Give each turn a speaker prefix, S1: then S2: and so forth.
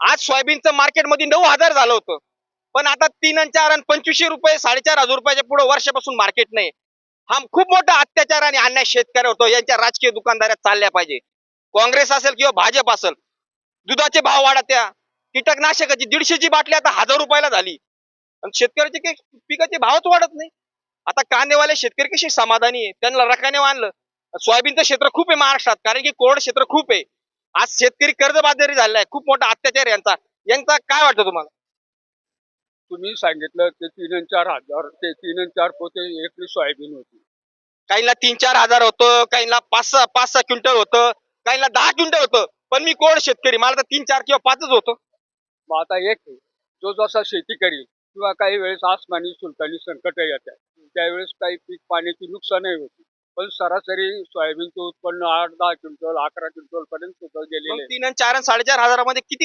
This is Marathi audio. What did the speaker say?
S1: आज सोयाबीनचं मार्केटमध्ये नऊ हजार झालं होतं. पण आता तीन आणि चार आणि पंचवीसशे रुपये साडेचार हजार रुपयाच्या पुढे वर्षापासून मार्केट नाही. हा खूप मोठा अत्याचार आणि अन्याय शेतकऱ्या होतो यांच्या राजकीय दुकानदाऱ्या चालल्या पाहिजे. काँग्रेस असेल किंवा भाजप असेल दुधाचे भाव वाढत्या कीटकनाशकाची दीडशेची बाटली आता हजार रुपयाला झाली. आणि शेतकऱ्याचे काही पिकाचे भावच वाढत नाही. आता कांदेवाले शेतकरी कसे समाधानी आहे? त्यांना रकाने आणलं. सोयाबीनचं क्षेत्र खूप आहे महाराष्ट्रात कारण की कोरड क्षेत्र खूप आहे. आज शेतकरी कर्जबाजारी झालाय खूप मोठा अत्याचार आहे यांचा. यांचा काय वाटतं तुम्हाला?
S2: तुम्ही सांगितलं ते तीन आणि चार हजार ते तीन आणि चार पोते एकरी सोयाबीन होती.
S1: काहींना तीन चार हजार होतं काहींना पाच सहा पाच सहा क्विंटल होतं काहींना दहा क्विंटल होतं. पण मी कोण शेतकरी? मला तर तीन चार किंवा पाचच होतं.
S2: मग आता एक आहे, जो जसा शेती करील किंवा काही वेळेस आसमानी सुलतानी संकट येतात त्यावेळेस काही पीक पाण्याची नुकसानही होती. पण सरासरी सोयाबीनचं उत्पन्न आठ दहा क्विंटल अकरा क्विंटल पर्यंत सुद्धा गेलेले
S1: मग
S2: आहे.
S1: तीन आणि चार आणि साडेचार हजारामध्ये किती